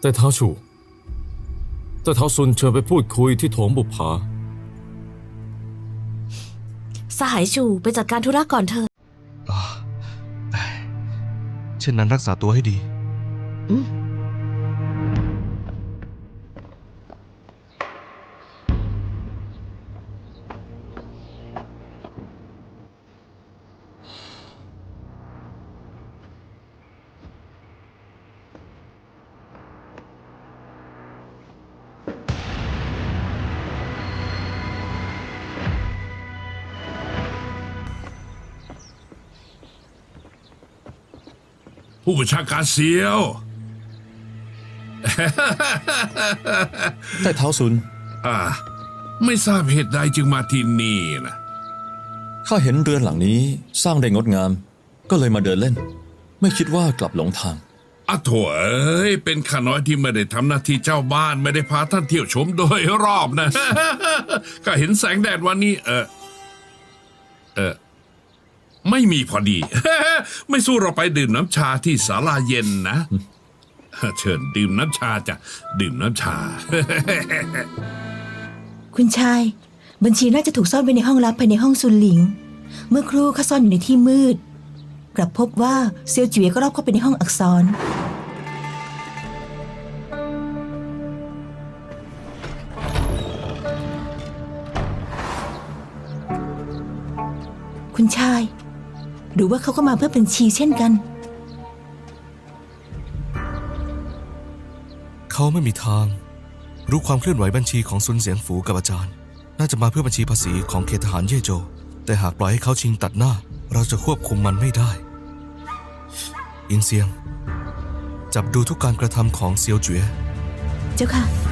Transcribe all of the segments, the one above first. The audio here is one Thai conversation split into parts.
แต่เท้าชูแต่เท้าซุนเชิญไปพูดคุยที่โถงบุปผาสหายชูไปจัดการธุระก่อนเถอะเช่นนั้นรักษาตัวให้ดี อืม ผู้บัญชาการเสียว แต่เท้าซุน อ่า ไม่ทราบเหตุใดจึงมาที่นี่นะข้าเห็นเรือนหลังนี้สร้างได้งดงาม ก็เลยมาเดินเล่น ไม่คิดว่ากลับหลงทางอะโถเอ้ย เป็นข้าน้อยที่ไม่ได้ทำหน้าที่เจ้าบ้านไม่ได้พาท่านเที่ยวชมโดยรอบนะ ก็เห็นแสงแดดวันนี้ เออ เออ ไม่มีพอดี ไม่สู้เราไปดื่มน้ำชาที่ศาลาเย็นนะ เชิญดื่มน้ำชาจ้ะดื่มน้ำชา คุณชาย บัญชีน่าจะถูกซ่อนไว้ในห้องลับภายในห้องซุนหลิง เมื่อครู่เขาซ่อนอยู่ในที่มืด กลับพบว่าเซียวจุ๋ยก็รอบเข้าไปในห้องอักษรคุณชาย หรือว่าเขาก็มาเพื่อบัญชีเช่นกัน เขาไม่มีทาง รู้ความเคลื่อนไหวบัญชีของซุนเสียงฝูกับอาจารย์ น่าจะมาเพื่อบัญชีภาษีของเขตทหารเย่โจ แต่หากปล่อยให้เขาชิงตัดหน้า เราจะควบคุมมันไม่ได้ อิงเซียง จับดูทุกการกระทำของเซียวเจ๋ยเจ้าค่ะ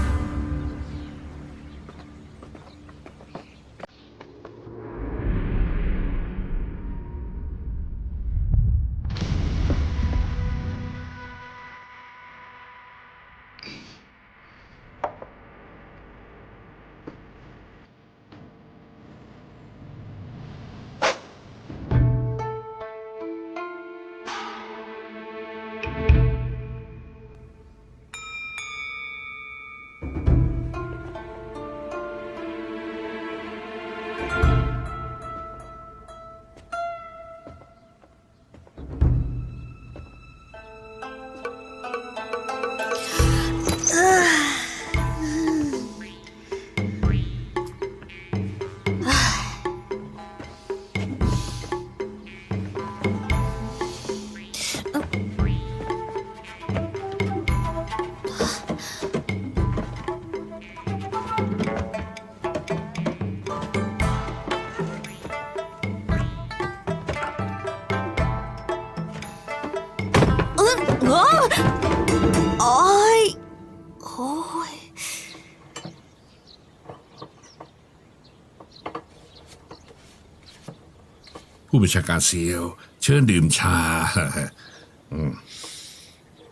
ผู้บัญชาการเสียวเชิญดื่มชา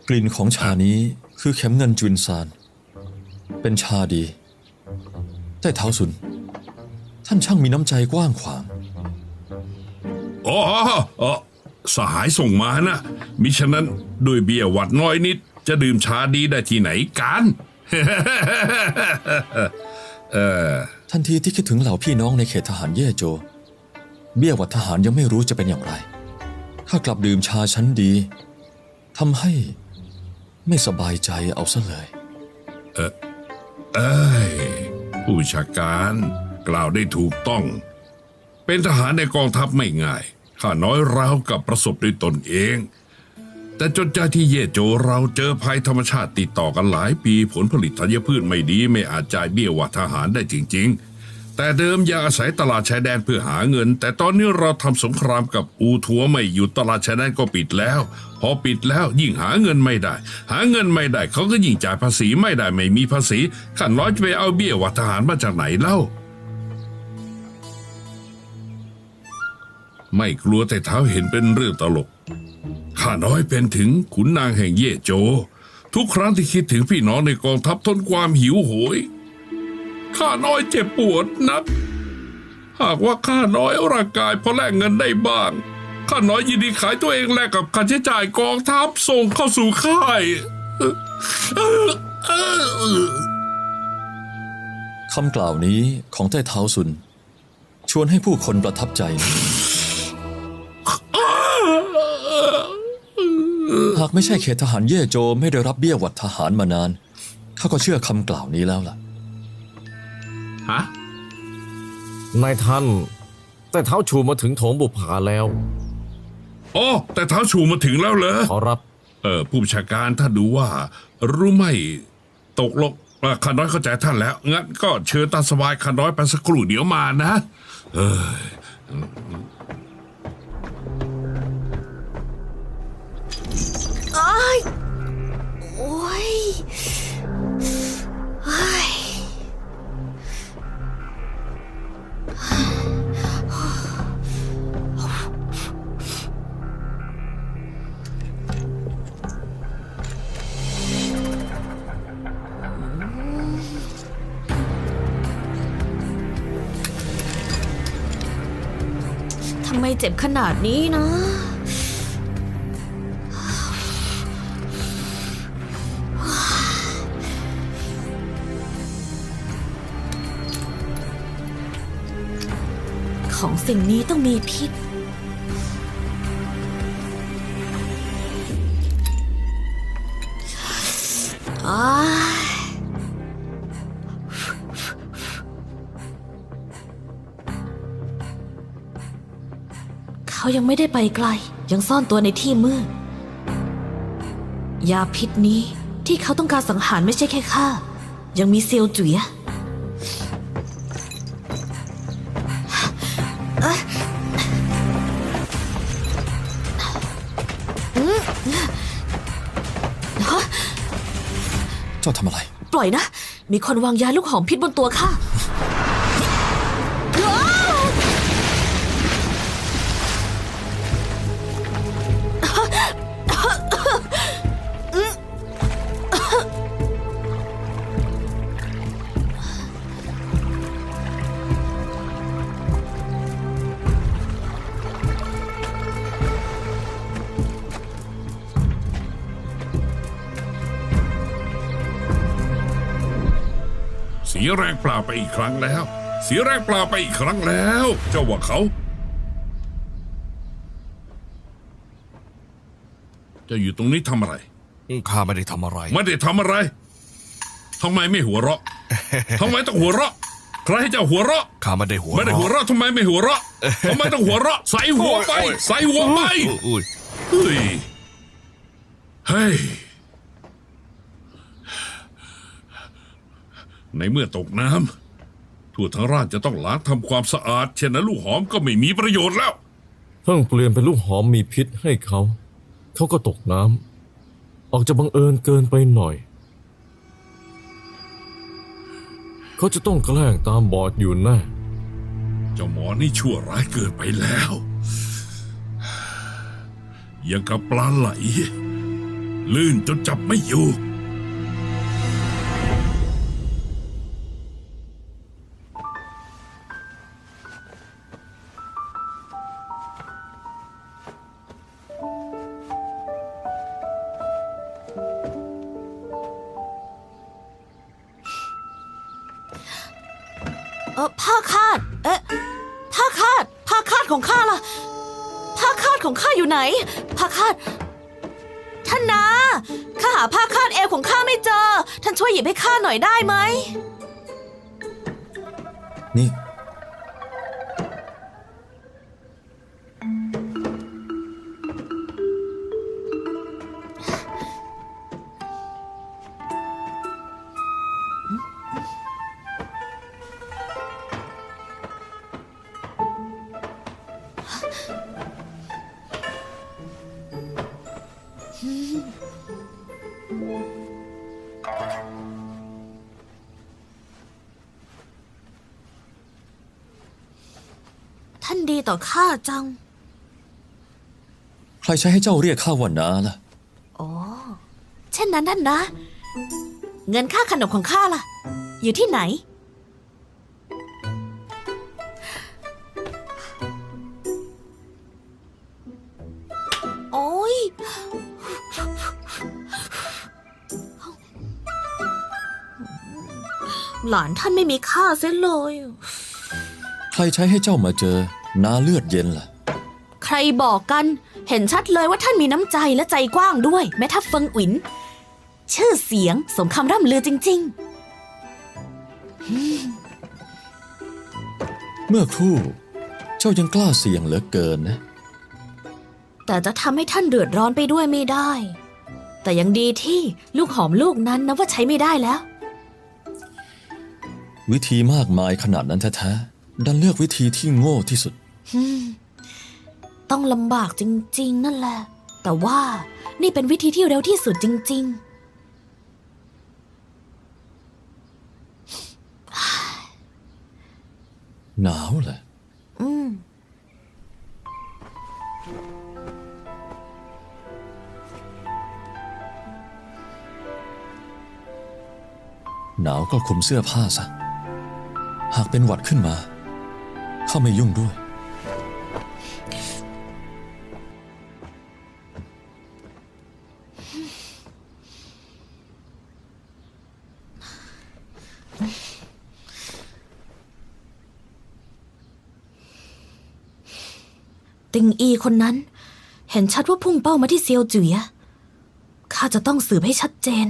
กลิ่นของชานี้คือเข็มเงินจุนซาน เป็นชาดี แต่เท้าซุน ท่านช่างมีน้ำใจกว้างขวางอ๋ออ๋อสหายส่งมานะ มิฉะนั้นด้วยเบียร์หวัดน้อยนิด จะดื่มชาดีได้ที่ไหนกันเออทันทีที่คิดถึงเหล่าพี่น้องในเขตทหารเย่โจ เบี้ยวัดทหารยังไม่รู้จะเป็นอย่างไร ถ้ากลับดื่มชาชั้นดีทำให้ไม่สบายใจเอาซะเลย เอ้ยผู้บัญชาการกล่าวได้ถูกต้อง เป็นทหารในกองทัพไม่ง่าย ข้าน้อยเรากับประสบด้วยตนเอง แต่จนใจที่เย่โจเราเจอภัยธรรมชาติติดต่อกันหลายปีผลผลิตธัญพืชไม่ดีไม่อาจจ่ายเบี้ยวัดทหารได้จริง ๆ แต่เดิมยังอาศัยตลาดชายแดนเพื่อหาเงิน แต่ตอนนี้เราทำสงครามกับอูทัวไม่หยุดตลาดชายแดนก็ปิดแล้ว พอปิดแล้วยิ่งหาเงินไม่ได้ หาเงินไม่ได้เขาก็ยิ่งจ่ายภาษีไม่ได้ไม่มีภาษีข้าน้อยจะไปเอาเบี้ยวัทหารมาจากไหนเล่า ไม่กลัวแต่เท้าเห็นเป็นเรื่องตลกข้าน้อยเป็นถึงขุนนางแห่งเย่โจ ทุกครั้งที่คิดถึงพี่น้องในกองทัพทนความหิวโหย ข้าน้อยเจ็บปวดนัก หากว่าข้าน้อยร่างกายพอแลกเงินได้บ้าง ข้าน้อยยินดีขายตัวเองแลกกับค่าใช้จ่ายกองทัพส่งเข้าสู่ค่ายคำกล่าวนี้ของใต้เท้าซุน ชวนให้ผู้คนประทับใจ หากไม่ใช่เขตทหารเย่โจไม่ได้รับเบี้ยวัดทหารมานาน ข้าก็เชื่อคำกล่าวนี้แล้วล่ะ ฮะนายท่าน แต่เท้าชูมาถึงโถงบุปผาแล้วอ๋อแต่เท้าชูมาถึงแล้วเหรอขอรับ เออผู้บัญชาการถ้าดูว่า รู้ไหมตกลงเอ่อข้าน้อยเข้าใจท่านแล้ว งั้นก็เชิญตามสบายข้าน้อยไปสักครู่เดี๋ยวมานะ เอออ้ายโอ้ย ทำไมเจ็บขนาดนี้นะของสิ่งนี้ต้องมีพิษ อ้า เขายังไม่ได้ไปไกล ยังซ่อนตัวในที่มืด ยาพิษนี้ที่เขาต้องการสังหารไม่ใช่แค่ข้า ยังมีเซียวจุ๋ยเจ้าทำอะไร ปล่อยนะ มีคนวางยาลูกหอมพิษบนตัวข้า แรงเปล่าไปอีกครั้งแล้ว เสียแรงเปล่าไปอีกครั้งแล้ว เจ้าว่าเขาเจะอยู่ตรงนี้ทำอะไร ข้าไม่ได้ทำอะไร ไม่ได้ทำอะไรทำไมไม่หัวเราะทำไมต้องหัวเราะ ใครให้เจ้าหัวเราะ ข้าไม่ได้หัวไม่ได้หัวเราะทำไมไม่หัวเราะทำไมต้องหัวเราะ ใส่หัวไป ใส่หัวไปอุ้ยเฮ้ย เฮ้ย ในเมื่อตกน้ำทั่วทั้งราชจะต้องล้างทำความสะอาด เช่นนั้นลูกหอมก็ไม่มีประโยชน์แล้ว เพิ่งเปลี่ยนเป็นลูกหอมมีพิษให้เขา เขาก็ตกน้ำออกจะบังเอิญเกินไปหน่อย เขาจะต้องแกล้งตามบอดอยู่แน่เจ้าหมอนี่ชั่วร้ายเกินไปแล้ว ยังกับปลาไหล ลื่นจนจับไม่อยู่ เออผ้าคาด เอ๊ะผ้าคาด ผ้าคาดของข้าล่ะ ผ้าคาดของข้าอยู่ไหน ผ้าคาด ท่านนาข้าหาผ้าคาดเอวของข้าไม่เจอ ท่านช่วยหยิบให้ข้าหน่อยได้ไหมนี่ ท่านดีต่อข้าจัง ใครใช้ให้เจ้าเรียกข้าว่านาล่ะ อ๋อ เช่นนั้นท่านนะ เงินค่าขนมของข้าล่ะ อยู่ที่ไหน โอ้ย หลานท่านไม่มีค่าเสียเลย ใครใช้ให้เจ้ามาเจอนาเลือดเย็นล่ะ ใครบอกกัน เห็นชัดเลยว่าท่านมีน้ำใจและใจกว้างด้วย แม้ถ้าเฟิงอินชื่อเสียงสมคำร่ำลือจริงเมื่อครู่เจ้ายังกล้าเสี่ยงเหลือเกินนะๆแต่จะทำให้ท่านเดือดร้อนไปด้วยไม่ได้ แต่ยังดีที่ลูกหอมลูกนั้นนะว่าใช้ไม่ได้แล้ว วิธีมากมายขนาดนั้นแท้ๆ ดันเลือกวิธีที่โง่ที่สุด ต้องลำบากจริง ๆ นั่นแหละ แต่ว่านี่เป็นวิธีที่เร็วที่สุดจริงหนาวแหละๆอืมหนาวก็คลุมเสื้อผ้าซะ หากเป็นหวัดขึ้นมา ข้าไม่ยุ่งด้วย ติงอีคนนั้น เห็นชัดว่าพุ่งเป้ามาที่เซียวจื๋ยข้าจะต้องสืบให้ชัดเจน